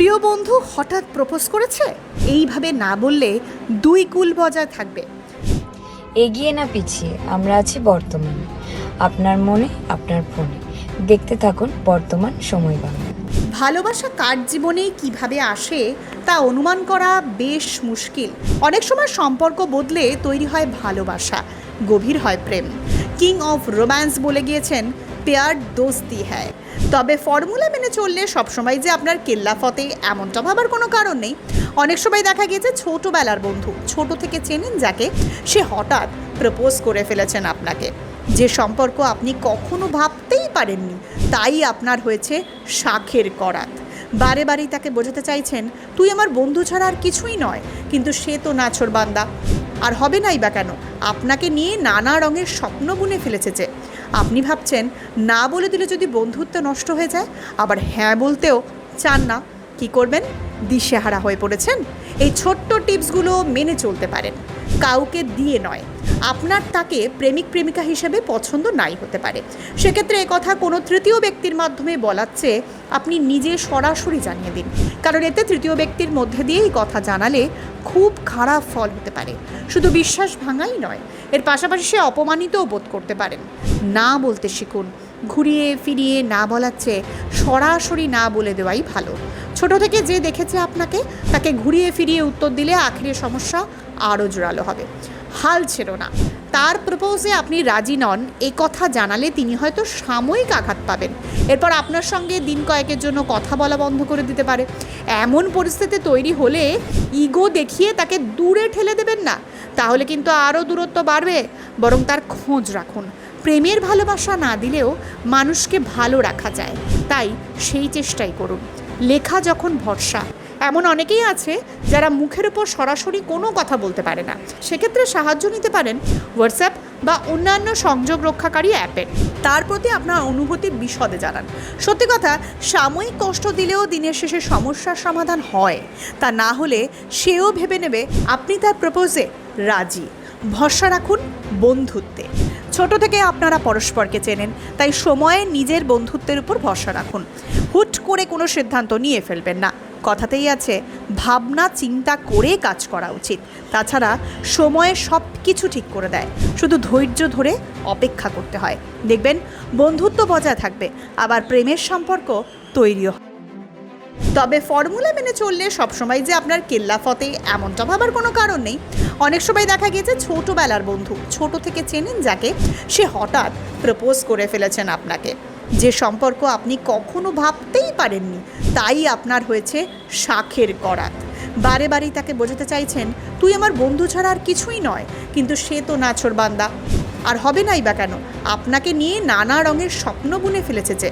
প্রিয় বন্ধু হঠাৎ প্রপোজ করেছে? এইভাবে না বললে দুই কুল বজায় থাকবে। এগিয়ে না পিছিয়ে আমরা আছি বর্তমানে। আপনার মনে আপনার ফোনে। দেখতে থাকুন বর্তমান সময় বাংলা। ভালোবাসা কার জীবনে কীভাবে আসে তা অনুমান করা বেশ মুশকিল। অনেক সময় সম্পর্ক বদলে তৈরি হয় ভালোবাসা গভীর হয় প্রেম। কিং অফ রোম্যান্স বলে গিয়েছেন পেয়ার দোস্তি হ্যায়। তবে ফর্মুলা মেনে চললে সবসময় যে আপনার কেল্লাফতে এমনটা ভাবার কোনো কারণ নেই। অনেক সময় দেখা গিয়েছে ছোটোবেলার বন্ধু, ছোট থেকে চেনেন যাকে, সে হঠাৎ প্রপোজ করে ফেলেছেন আপনাকে। যে সম্পর্ক আপনি কখনো ভাবতেই পারেননি, তাই আপনার হয়েছে শাখের করাত। বারে বারেই তাকে বোঝাতে চাইছেন, তুই আমার বন্ধু ছাড়া আর কিছুই নয়, কিন্তু সে তো নাছর বান্দা আর হবে নাই বা কেন? আপনাকে নিয়ে নানা রঙের স্বপ্ন বুনে ফেলেছে যে। আপনি ভাবছেন, না বলে দিলে যদি বন্ধুত্ব নষ্ট হয়ে যায়, আবার হ্যাঁ বলতেও চান না। কি করবেন? দিশেহারা হয়ে পড়েছেন? এই ছোট্ট টিপসগুলো মেনে চলতে পারেন। কাউকে দিয়ে নয়। আপনার তাকে প্রেমিক প্রেমিকা হিসেবে পছন্দ নাই হতে পারে। সেক্ষেত্রে কথা কোনো তৃতীয় ব্যক্তির মাধ্যমে বলার চেয়ে আপনি নিজে সরাসরি জানিয়ে দিন। কারণ এতে তৃতীয় ব্যক্তির মধ্যে দিয়েই কথা জানালে খুব খারাপ ফল হতে পারে। শুধু বিশ্বাস ভাঙাই নয়, এর পাশাপাশি সে অপমানিতও বোধ করতে পারেন। না বলতে শিখুন। ঘুরিয়ে ফিরিয়ে না বলার চেয়ে সরাসরি না বলে দেওয়াই ভালো। ছোট থেকে যে দেখেছে আপনাকে, তাকে ঘুরিয়ে ফিরিয়ে উত্তর দিলে আখেরে সমস্যা আরও জোরালো হবে। হাল ছিল না। তার প্রপোজে আপনি রাজি নন, এ কথা জানালে তিনি হয়তো সাময়িক আঘাত পাবেন। এরপর আপনার সঙ্গে দিন কয়েকের জন্য কথা বলা বন্ধ করে দিতে পারে। এমন পরিস্থিতি তৈরি হলে ইগো দেখিয়ে তাকে দূরে ঠেলে দেবেন না। তাহলে কিন্তু আরও দূরত্ব বাড়বে। বরং তার খোঁজ রাখুন। প্রেমের ভালোবাসা না দিলেও মানুষকে ভালো রাখা যায়। তাই সেই চেষ্টাই করুন। লেখা যখন ভরসা, এমন অনেকেই আছে যারা মুখের উপর সরাসরি কোনো কথা বলতে পারে না। সেক্ষেত্রে সাহায্য নিতে পারেন হোয়াটসঅ্যাপ বা অন্যান্য সংযোগ রক্ষাকারী অ্যাপের তার প্রতি আপনার অনুভূতি বিশদে জানান। সত্যি কথা, সাময়িক কষ্ট দিলেও দিনের শেষে সমস্যার সমাধান হয়। তা না হলে সেও ভেবে নেবে আপনি তার প্রপোজে রাজি। ভরসা রাখুন বন্ধুত্বে। ছোট থেকে আপনারা পরস্পরকে চেনেন, তাই সময়ে নিজের বন্ধুত্বের উপর ভরসা রাখুন। হুট করে কোনো সিদ্ধান্ত নিয়ে ফেলবেন না। কথাতেই আছে, ভাবনা, চিন্তা করে কাজ করা উচিত। তাছাড়া সময়ে সব কিছু ঠিক করে দেয়। শুধু ধৈর্য ধরে অপেক্ষা করতে হয়। দেখবেন, বন্ধুত্ব বজায় থাকবে, আবার প্রেমের সম্পর্ক তৈরিও হয় তবে ফর্মুলা মেনে চললে সবসময় যে আপনার কেল্লাফতে এমনটা ভাবার কোনো কারণ নেই। অনেক সময় দেখা গিয়েছে ছোটোবেলার বন্ধু, ছোট থেকে চেনেন যাকে, সে হঠাৎ প্রপোজ করে ফেলেছেন আপনাকে। যে সম্পর্ক আপনি কখনো ভাবতেই পারেননি, তাই আপনার হয়েছে শাখের করাত। বারে বারেই তাকে বোঝাতে চাইছেন, তুই আমার বন্ধু ছাড়া আর কিছুই নয়, কিন্তু সে তো নাছর বান্দা। আর হবে নাই বা কেন? আপনাকে নিয়ে নানা রঙের স্বপ্ন বুনে ফেলেছে যে